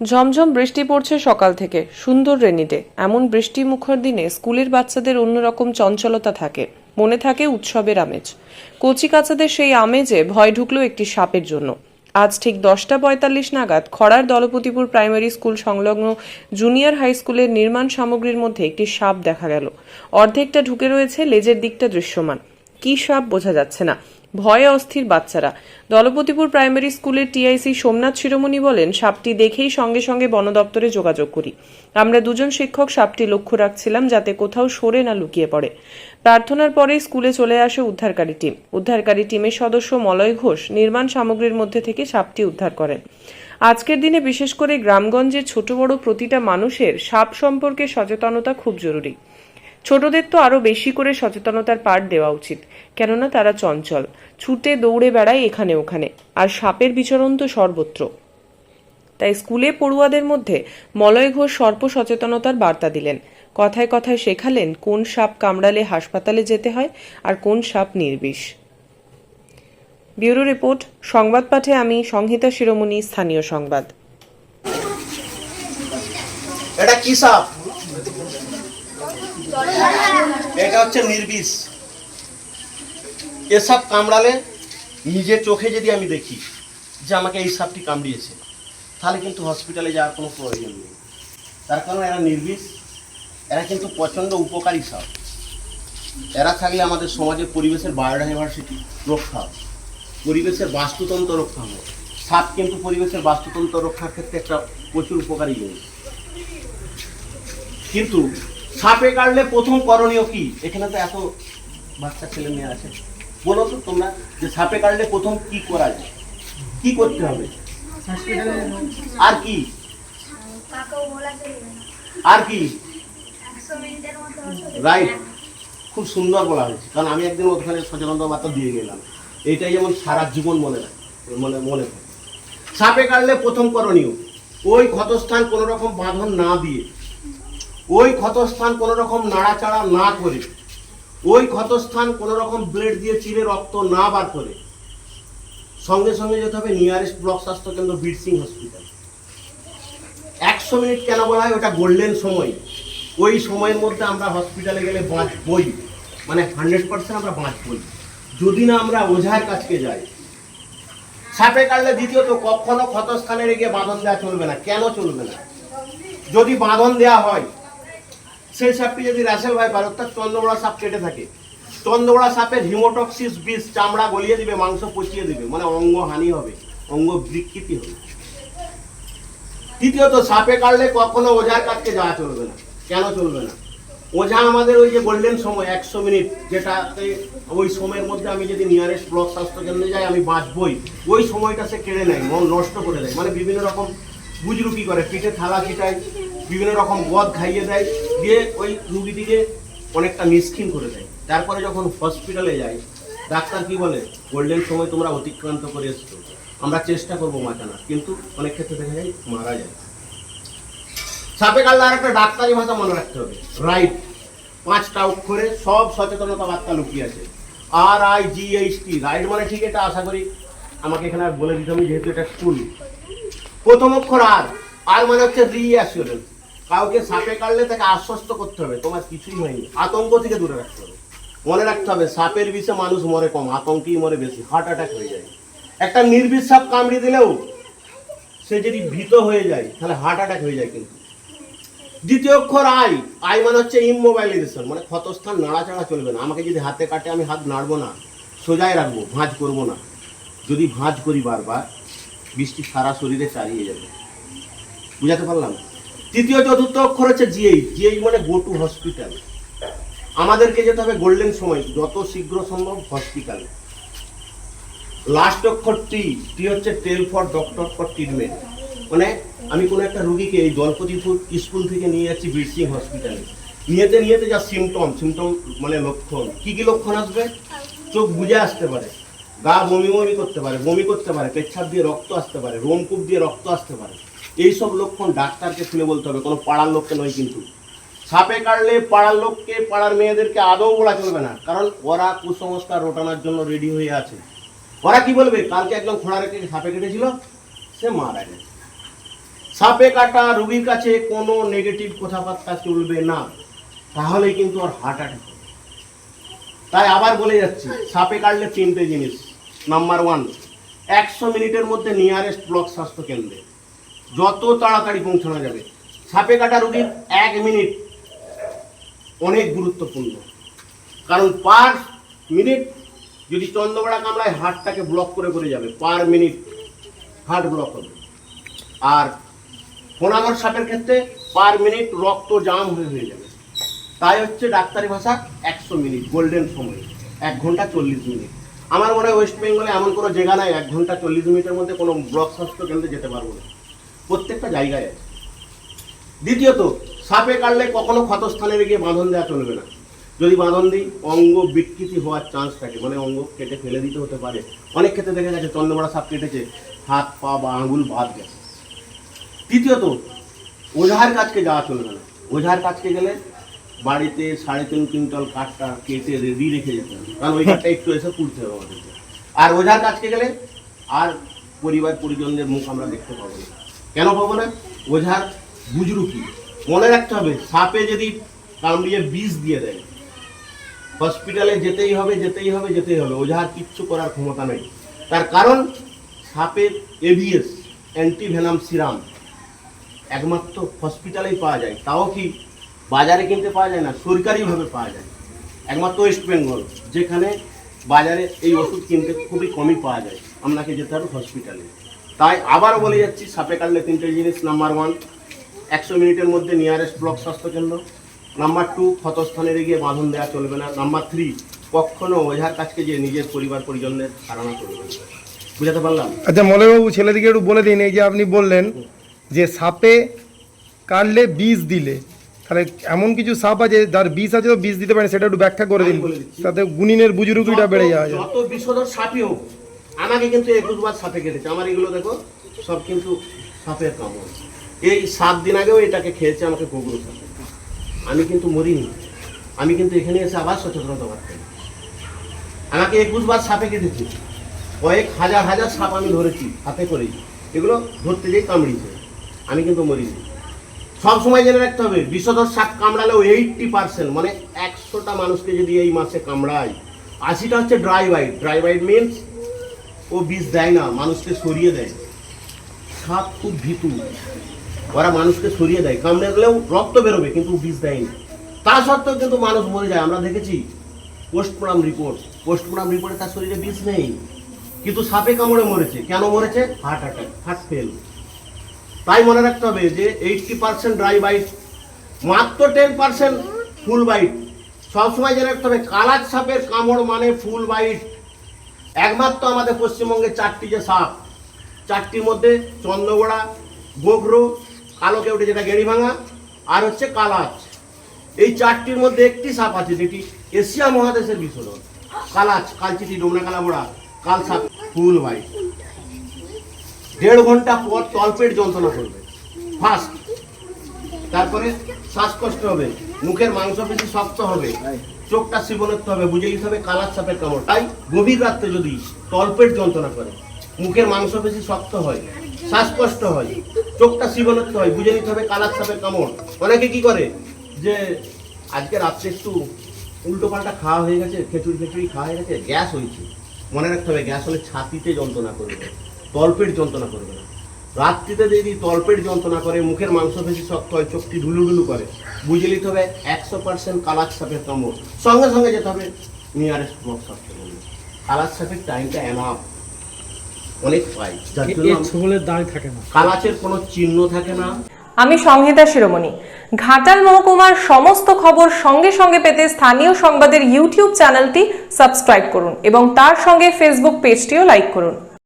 ঝমঝম বৃষ্টি পড়ছে সকাল থেকে, সুন্দর রেনিডে এমন বৃষ্টি মুখর দিনে স্কুলের বাচ্চাদের অন্যরকম চঞ্চলতা থাকে, মনে থাকে উৎসবের আমেজ। কচি কাচাদের সেই আমেজে ভয় ঢুকলো একটি সাপের জন্য। আজ ঠিক দশটা পঁয়তাল্লিশ নাগাদ খড়ার দলপতিপুর প্রাইমারি স্কুল সংলগ্ন জুনিয়র হাই স্কুলের নির্মাণ সামগ্রীর মধ্যে একটি সাপ দেখা গেল। অর্ধেকটা ঢুকে রয়েছে লেজের দিকটা দৃশ্যমান। কি সাপ বোঝা যাচ্ছে না। ভয়ে অস্থির বাচ্চারা। দলপতিপুর প্রাইমারি স্কুলের টিআইসি সোমনাথ শিরোমণি বলেন, সাপটি দেখেই সঙ্গে সঙ্গে বন দপ্তরে যোগাযোগ করি। আমরা দুজন শিক্ষক সাপটি লক্ষ্য রাখছিলাম যাতে কোথাও সরে না লুকিয়ে পড়ে। প্রার্থনার পরে স্কুলে চলে আসে উদ্ধারকারী টিম। উদ্ধারকারী টিমের সদস্য মলয় ঘোষ নির্মাণ সামগ্রীর মধ্যে থেকে সাপটি উদ্ধার করেন। আজকের দিনে বিশেষ করে গ্রামগঞ্জের ছোট বড় প্রতিটা মানুষের সাপ সম্পর্কে সচেতনতা খুব জরুরি। ছোটদের তো আরও বেশি করে সচেতনতার পাঠ দেওয়া উচিত। কেননা তারা চঞ্চল। ছুটে দৌড়ে বেড়ায় এখানে ওখানে। আর সাপের বিচরণ তো সর্বত্র। তাই স্কুলে পড়ুয়াদের মধ্যে মলয় ঘোষ সর্প সচেতনতার বার্তা দিলেন। কথায় কথায় শেখালেন কোন সাপ কামড়ালে হাসপাতালে যেতে হয় আর কোন সাপ নির্বিষ। ব্যুরো রিপোর্ট, সংবাদ পাঠে আমি সংহিতা শিরোমণি, স্থানীয় সংবাদ। এটা কি সাপ? এটা হচ্ছে নির্বিষ। এ সাপ কামড়ালে নিজের চোখে যদি আমি দেখি যে আমাকে এই সাপটি কামড়িয়েছে, তাহলে কিন্তু হসপিটালে যাওয়ার কোনো প্রয়োজন নেই। তার কারণ এরা নির্বিষ, এরা কিন্তু প্রচণ্ড উপকারী সাপ। এরা থাকলে আমাদের সমাজের পরিবেশের বায়োডাইভার্সিটি রক্ষা হবে। পরিবেশের বাস্তুতন্ত্র রক্ষা হবে। সাপ কিন্তু পরিবেশের বাস্তুতন্ত্র রক্ষার ক্ষেত্রে একটা প্রচুর উপকারী জিনিস। কিন্তু সাপে কাটলে প্রথম করণীয় কি? এখানে তো এত বাচ্চা ছেলে মেয়ে আছে। বলো তো তোমরা যে সাপে কাটলে প্রথম কি করা যায়? কি করতে হবে? আর কি? আর কি? রাইট খুব সুন্দর বলা হয়েছে। কারণ আমি একদিন ওখানে সচেতনতা বার্তা দিয়ে গেলাম। এইটাই যেমন সারা জীবন মনে রাখে মনে মনে থাকে। সাপে কাটলে প্রথম করণীয় ওই ক্ষতস্থান কোনো রকম বাঁধন না দিয়ে ওই ক্ষতস্থান কোনো রকম নাড়াচাড়া না করে, ওই ক্ষতস্থান কোনো রকম ব্লেড দিয়ে চিরে রক্ত না বার করে, সঙ্গে সঙ্গে যেতে হবে নিয়ারেস্ট ব্লক স্বাস্থ্য কেন্দ্র বিরসিং হসপিটাল। একশো মিনিট কেন বলা হয়? ওটা গোল্ডেন সময়। ওই সময়ের মধ্যে আমরা হসপিটালে গেলে বাঁচবই। মানে হান্ড্রেড পার্সেন্ট আমরা বাঁচবই। যদি না আমরা ওঝার কাছকে যাই। সাপে কাটলে দ্বিতীয়ত কখনো ক্ষতস্থানে রেখে বাঁধন দেওয়া চলবে না। কেন চলবে না? যদি বাঁধন দেওয়া হয় সেই সাপটি যদি রাসেল ভাই পার, অর্থাৎ চন্দ্রবড়া সাপ কেটে থাকে। চন্দ্রবড়া সাপের হিমোটক্সিস বিষ চামড়া গলিয়ে দিবে, মাংস পচিয়ে দিবে মানে অঙ্গ হানি হবে, অঙ্গ বিকৃতি হবে। তৃতীয়ত সাপে কাটলে কখনো ওঝার কাছকে যাওয়া চলবে না। কেন চলবে না? ওঝা আমাদের ওই যে গোল্ডেন সময়, একশো মিনিট, যেটাতে ওই সময়ের মধ্যে আমি যদি নিয়ারেস্ট ব্লক স্বাস্থ্য কেন্দ্রে যাই, আমি বাঁচবই। ওই সময়টা সে কেড়ে নেয়, মন নষ্ট করে দেয়। মানে বিভিন্ন রকম বুজরুকি করে, পিঠে থালা ছিটায়, বিভিন্ন রকম গদ খাইয়ে দেয়। দিয়ে ওই রুগীটিকে অনেকটা মিসকিন করে দেয়। তারপরে যখন হসপিটালে যাই, ডাক্তার কি বলে গোল্ডেন সময় তোমরা অতিক্রান্ত করে এসছো। আমরা চেষ্টা করব বাঁচানোর। কিন্তু অনেক ক্ষেত্রে দেখা যায় মারা যায়। সাপে কাটলে আর একটা ডাক্তারি ভাষা মনে রাখতে হবে। রাইট পাঁচটা অক্ষরে সব সচেতনতা বার্তা লুকিয়ে আছে। R I G H T right মানে ঠিক এটা আশা করি আমাকে এখানে আর বলে দিতে হবে যেহেতু এটা স্কুল প্রথম অক্ষর আর আর মানে হচ্ছে রিঅ্যাসিওরেন্স কাউকে সাপে কাটলে তাকে আশ্বস্ত করতে হবে, তোমার কিছুই হয়নি। আতঙ্ক থেকে দূরে রাখতে হবে। মনে রাখতে হবে, সাপের বিষে মানুষ মরে কম, আতঙ্কেই মরে বেশি হার্ট অ্যাটাক হয়ে যায়। একটা নির্বিষ সাপ কামড়িয়ে দিলেও সে যদি ভীত হয়ে যায়, তাহলে হার্ট অ্যাটাক হয়ে যায় কিন্তু। দ্বিতীয় অক্ষর আই আই মানে হচ্ছে ইমোবাইলাইজেশন মানে ক্ষতস্থান, নাড়াচাড়া চলবে না। আমাকে যদি হাতে কাটে, আমি হাত নাড়বো না সোজাই রাখব, ভাঁজ করব না। যদি ভাঁজ করি বারবার, বৃষ্টি সারা শরীরে চালিয়ে যাবে। বুঝাতে পারলাম? তৃতীয়, চতুর্থ অক্ষর হচ্ছে জিএই জিএই মানে গো টু হসপিটাল আমাদেরকে যেতে হবে গোল্ডেন সময়, যত শীঘ্র সম্ভব হসপিটালে লাস্ট অক্ষর টি টি হচ্ছে tell for doctor for treatment মানে আমি কোনো একটা রুগীকে এই দলপতিপুর স্কুল থেকে নিয়ে যাচ্ছি বীরসিং হসপিটালে নিয়েতে নিয়েতে যা সিমটম সিমটম মানে লক্ষণ। কি কি লক্ষণ আসবে? চোখ বুঝে আসতে পারে, গা বমি বমি করতে পারে, বমি করতে পারে, পেচ্ছাপ দিয়ে রক্ত আসতে পারে রোমকূপ দিয়ে রক্ত আসতে পারে। এইসব লক্ষণ ডাক্তারকে খুলে বলতে হবে, কোনো পাড়ার লোককে নয় কিন্তু। সাপে কাটলে পাড়ার লোককে, পাড়ার মেয়েদেরকে আদৌ বলা চলবে না, কারণ ওরা কুসংস্কার রোটানোর জন্য রেডি হয়ে আছে। ওরা কি বলবে? কালকে একদম খোঁড়া রেখে সাপে কেটেছিল, সে মারা গেছে। সাপে কাটা রুগীর কাছে কোনো নেগেটিভ কথাবার্তা চলবে না, তাহলে কিন্তু ওর হার্ট অ্যাটাক হবে। তাই আবার বলে যাচ্ছি, সাপে কাটলে তিনটে জিনিস। নাম্বার ওয়ান একশো মিনিটের মধ্যে নিয়ারেস্ট ব্লক স্বাস্থ্য কেন্দ্রে যত তাড়াতাড়ি পৌঁছানো যাবে। সাপে কাটা রুগীর এক মিনিট অনেক গুরুত্বপূর্ণ। কারণ পার মিনিট যদি চন্দ্রবড়া কামড়ায় হার্টটাকে ব্লক করে করে যাবে, পার মিনিট হার্ট ব্লক হবে। আর ফোনাগর সাপের ক্ষেত্রে পার মিনিট রক্ত জাম হয়ে হয়ে যাবে। তাই হচ্ছে ডাক্তারি ভাষা একশো মিনিট গোল্ডেন সময়, এক ঘণ্টা চল্লিশ মিনিট। আমার মনে হয় ওয়েস্ট বেঙ্গলে এমন কোনো জায়গা নাই, এক ঘণ্টা চল্লিশ মিনিটের মধ্যে কোনো ব্লক স্বাস্থ্য কেন্দ্রে যেতে পারব না। প্রত্যেকটা জায়গায় আছে। দ্বিতীয়ত, সাপে কাটলে কখনো ক্ষতস্থানে গিয়ে বাঁধন দেওয়া চলবে না। যদি বাঁধন দিই, অঙ্গ বিকৃতি হওয়ার চান্স থাকে। মানে অঙ্গ কেটে ফেলে দিতে হতে পারে। অনেক ক্ষেত্রে দেখা গেছে, চন্দ্রমারা সাপ কেটেছে, হাত, পা বা আঙুল বাদ গেছে। তৃতীয়ত, ওঝার কাছকে যাওয়া চলবে না। ওঝার কাছকে গেলে বাড়িতে সাড়ে তিন কুইন্টাল কাঠটা কেটে রেডি রেখে যেতে হবে। কারণ ওই কাঠটা একটু এসে পুড়তে হবে আমাদেরকে আর ওঝার কাছকে গেলে আর পরিবার পরিজনদের মুখ আমরা দেখতে পাবো না। কেন পাবো না? ওঝার বুজরুকি মনে রাখতে হবে, সাপে যদি কামড়িয়ে বিষ দিয়ে দেয় হসপিটালে যেতেই হবে যেতেই হবে যেতেই হবে, ওঝার কিচ্ছু করার ক্ষমতা নেই। তার কারণ সাপের এভিএস অ্যান্টিভেনাম সিরাম একমাত্র হসপিটালেই পাওয়া যায়। তাও কি বাজারে কিনতে পাওয়া যায় না? সরকারিভাবে পাওয়া যায়। একমাত্র ওয়েস্ট বেঙ্গল যেখানে বাজারে এই ওষুধ কিনতে খুবই কমই পাওয়া যায়। আপনাকে যেতে হবে হসপিটালে তাই আবার বলে যাচ্ছি সাপে কাটলে তিনটে জিনিস নাম্বার ওয়ান একশো মিনিটের মধ্যে নিয়ারেস্ট ব্লক স্বাস্থ্যকেন্দ্র। নাম্বার টু ক্ষতস্থানে গিয়ে বাঁধন দেওয়া চলবে না। নাম্বার থ্রি কখনো ওঝার কাছকে যে নিজের পরিবার পরিজনদের ধারণা করবে না। বুঝাতে পারলাম? আচ্ছা মলয়বাবু ছেলেদিকে একটু বলে দিন এই যে আপনি বললেন যে সাপে কাটলে বিষ দিলে তাহলে এমন কিছু সাপ আছে যার বিষ আছে তো বিষ দিতে পারে সেটা একটু ব্যাখ্যা করে দিন। তাতে গুনিনের বুজুরুকিটা বেড়ে যাওয়া যায়। যত বিষধর সাপই হোক আমাকে কিন্তু একুশ বার সাপে কেটেছে। আমার এগুলো দেখো, সব কিন্তু সাপের কামড়। এই সাত দিন আগেও এটাকে খেয়েছে আমাকে কুকুর সাপে। আমি কিন্তু মরিনি। আমি কিন্তু এখানে এসে আবার সচেতনতা বাড়তে আমাকে একুশ বার সাপে কেটেছে। কয়েক হাজার হাজার সাপ আমি ধরেছি হাতে করেই এগুলো ধরতে যেয়ে কামড়িয়েছে। আমি কিন্তু মরিনি। সব সময় জেনে রাখতে হবে, বিষধর সাপ কামড়ালেও এইটটি পার্সেন্ট মানে একশোটা মানুষকে যদি এই মাসে কামড়ায়, আশিটা হচ্ছে dry bite dry bite means ও বিষ দেয় না, মানুষকে সরিয়ে দেয়। সাপ খুব ভীতু। ওরা মানুষকে সরিয়ে দেয়। কামড়ে গেলেও রক্ত বেরোবে, কিন্তু বিষ দেয়নি। তা সত্ত্বেও কিন্তু মানুষ মরে যায়। আমরা দেখেছি পোস্টমর্টম রিপোর্ট পোস্টমর্টম রিপোর্টে তার শরীরে বিষ নেই। কিন্তু সাপে কামড়ে মরেছে। কেন মরেছে? হার্ট অ্যাটাক হার্ট ফেল তাই মনে রাখতে হবে যে এইটটি পার্সেন্ট ড্রাই বাইট মাত্র টেন পার্সেন্ট ফুল বাইট সবসময় জেনে রাখতে হবে কালার সাপের কামড় মানে ফুল বাইট একমাত্র আমাদের পশ্চিমবঙ্গে চারটি যে সাপ, চারটির মধ্যে চন্দ্রগোড়া, গোঘ্রো, কালো কেউটে যেটা গেড়ি ভাঙা আর হচ্ছে কালাচ। এই চারটির মধ্যে একটি সাপ আছে যেটি এশিয়া মহাদেশের বিশোধন। কালাচ কালচিটি ডোমনা কালাবোড়া কাল সাপ ফুল বাইট দেড় ঘণ্টা পর তলপেট যন্ত্রণা করবে। ফার্স্ট তারপরে শ্বাসকষ্ট হবে, মুখের মাংস মাংসপেশি শক্ত হবে। চোখটা শিবনত্ব হবে, বুঝে নিতে হবে কালার সাপের কামড়। তাই গভীর রাত্রে যদি তলপেট যন্ত্রণা করে, মুখের মাংস মাংসপেশি শক্ত হয়, শ্বাসকষ্ট হয়, চোখটা শিবনত্ব হয়, বুঝে নিতে হবে কালার সাপের কামড়। অনেকে কি করে? যে আজকে রাত্রে একটু উল্টো পাল্টা খাওয়া হয়ে গেছে, খেচুড়ি খেচুড়ি খাওয়া হয়ে গেছে, গ্যাস হয়েছে। মনে রাখতে হবে, গ্যাস হলে ছাতিতে যন্ত্রণা করবে, তলপেট যন্ত্রণা করবে না। রাত্রিতে যদি তলপেট যন্ত্রণা করে মুখের মাংসপেশি শক্ত হয় চোখটি ঢুলু ঢুলু করে বুঝে নিতে হবে একশো পার্সেন্ট কালার সাপের কামড়। সঙ্গে সঙ্গে যেতে হবে নিয়ারেস্ট ব্লক স্বাস্থ্য কালার সাপের টাইমটা এনাফ অনেক পাই। দাগ থাকে না। কালাচের কোনো চিহ্ন থাকে না। আমি সংহিতা শিরোমণি। ঘাটাল মহকুমার সমস্ত খবর সঙ্গে সঙ্গে পেতে স্থানীয় সংবাদের ইউটিউব চ্যানেলটি সাবস্ক্রাইব করুন এবং তার সঙ্গে ফেসবুক পেজটিও লাইক করুন।